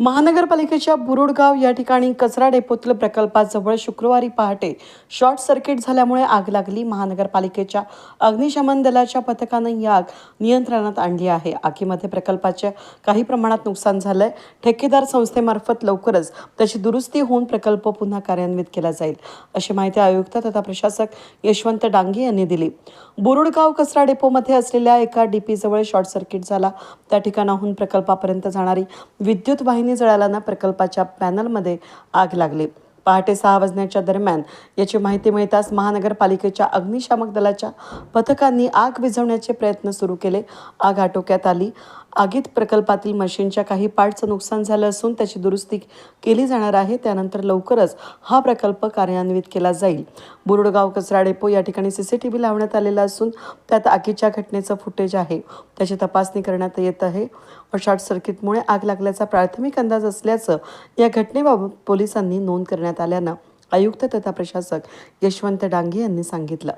महानगरपालिकेच्या बुरुडगाव या ठिकाणी कचरा डेपोतील प्रकल्पाजवळ शुक्रवारी पहाटे शॉर्ट सर्किट झाल्यामुळे आग लागली. महानगरपालिकेच्या अग्निशमन दलाच्या पथकानं ही आग नियंत्रणात आणली आहे. आगीमध्ये प्रकल्पाचे काही प्रमाणात नुकसान झालंय. ठेकेदार संस्थेमार्फत लवकरच त्याची दुरुस्ती होऊन प्रकल्प पुन्हा कार्यान्वित केला जाईल अशी माहिती आयुक्त तथा प्रशासक यशवंत डांगे यांनी दिली. बुरुडगाव कचरा डेपोमध्ये असलेल्या एका डीपीजवळ शॉर्ट सर्किट झाला. त्या ठिकाणाहून प्रकल्पापर्यंत जाणारी विद्युत वाहिनी जळाल्यानं प्रकल्पाच्या पॅनलमध्ये आग लागली. पहाटे सहा वाजण्याच्या दरम्यान याची माहिती मिळताच महानगरपालिकेच्या अग्निशामक दलाच्या पथकांनी आग विझवण्याचे प्रयत्न सुरू केले. आग आटोक्यात आली. आगीत प्रकल्पातील मशीनच्या काही पार्टचं नुकसान झालं असून त्याची दुरुस्ती केली जाणार आहे. त्यानंतर लवकरच हा प्रकल्प कार्यान्वित केला जाईल. बुरुडगाव कचरा डेपो या ठिकाणी सी सी टी व्ही लावण्यात आलेला असून त्यात आगीच्या घटनेचं फुटेज आहे. त्याची तपासणी करण्यात येत आहे. शॉर्ट सर्किटमुळे आग लागल्याचा प्राथमिक अंदाज असल्याचं या घटनेबाबत पोलिसांनी नोंद करण्यात आल्यानं आयुक्त तथा प्रशासक यशवंत डांगे यांनी सांगितलं.